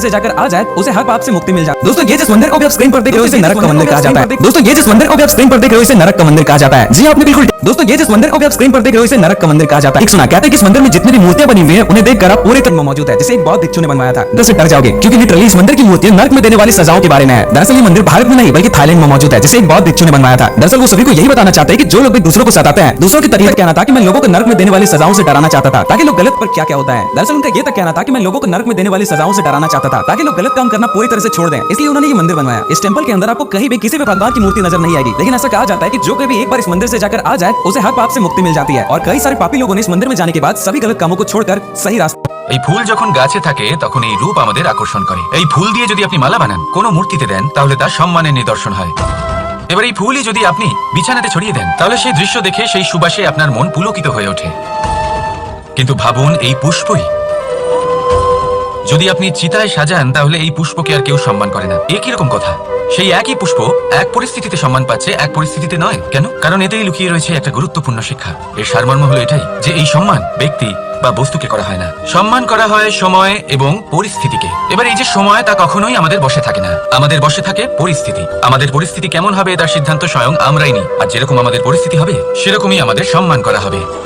से जाकर आ जाए, उसे हर पाप से मुक्ति मिल जाए। दोस्तों, ये जिस मंदिर को भी आप स्क्रीन पर देख रहे हो, इसे नरक का मंदिर कहा जाता है। दोस्तों, ये जिस मंदिर को भी आप स्क्रीन पर देख रहे हो, इसे नरक का मंदिर कहा जाता है। जी आपने बिल्कुल दोस्तों, ये जिस मंदिर को भी आप स्क्रीन पर देख रहे हो, इसे नरक का मंदिर कहा जाता है। सुना, कहते हैं कि इस मंदिर में जितनी भी मूर्तियाँ बनी हुई है, उन्हें देखकर आप पूरे तत्व मौजूद है। जिसे एक बहुत भिक्षु ने बनवाया था। तो डर जाओगे, क्योंकि लिटरली इस मंदिर की मूर्तियाँ नरक में देने वाली सजाओं के बारे में है। दरअसल ये मंदिर भारत में नहीं, बल्कि थाईलैंड में मौजूद है, जिसे एक बहुत भिक्षु ने बनवाया था। दरअसल वो सभी को यही बताना चाहते हैं कि जो लोग भी दूसरों को सताते हैं, दूसरों की तरीके कहना था कि मैं लोगों को नरक में देने वाली सजाओं से डराना चाहता था, ताकि लोग गलत पर क्या क्या होता है। दरअसल उनका ये तक कहना था कि मैं लोगों को नरक में देने वाली सजाओं से डराना चाहता था ताकि लोग गलत काम करना पूरी तरह से छोड़ दें इसलिए उन्होंने ये मंदिर बनवाया इस टेंपल के अंदर आपको कहीं भी किसी भी भगवान की मूर्ति नजर नहीं आएगी लेकिन ऐसा कहा जाता है कि जो कोई भी एक बार इस मंदिर से जाकर आ जाए उसे हर पाप से मुक्ति मिल जाती है और कई सारे पापी लोगों ने इस मंदिर में जाने के बाद सभी गलत कामों को छोड़कर सही रास्ते এই ফুল যখন গাছে থাকে তখন এই রূপ আমাদের আকর্ষণ করে এই ফুল দিয়ে যদি আপনি মালা বানান কোনো মূর্তিতে দেন তাহলে তার সম্মানের নিদর্শন হয় এবার এই ফুলই যদি আপনি বিছানাতে ছড়িয়ে দেন তাহলে সেই দৃশ্য দেখে সেই সুবাসে আপনার মন পুলকিত হয়ে ওঠে কিন্তু ভাবুন এই পুষ্পই যদি আপনি চিতায় সাজান, তাহলে এই পুষ্পকে আর কেউ সম্মান করে না। একই রকম কথা? সেই একই পুষ্প এক পরিস্থিতিতে সম্মান পাচ্ছে, এক পরিস্থিতিতে নয়, কেন? কারণ এতেই লুকিয়ে রয়েছে একটা গুরুত্বপূর্ণ শিক্ষা। এর সারমর্ম হলো এটাই যে এই সম্মান ব্যক্তি বা বস্তুকে করা হয় না। সম্মান করা হয় সময় এবং পরিস্থিতিকে। এবার এই যে সময়, তা কখনোই আমাদের বসে থাকে না। আমাদের বসে থাকে পরিস্থিতি। আমাদের পরিস্থিতি কেমন হবে, তার সিদ্ধান্ত স্বয়ং আমরাই নিই। আর যেরকম আমাদের পরিস্থিতি হবে, সেরকমই আমাদের সম্মান করা হবে।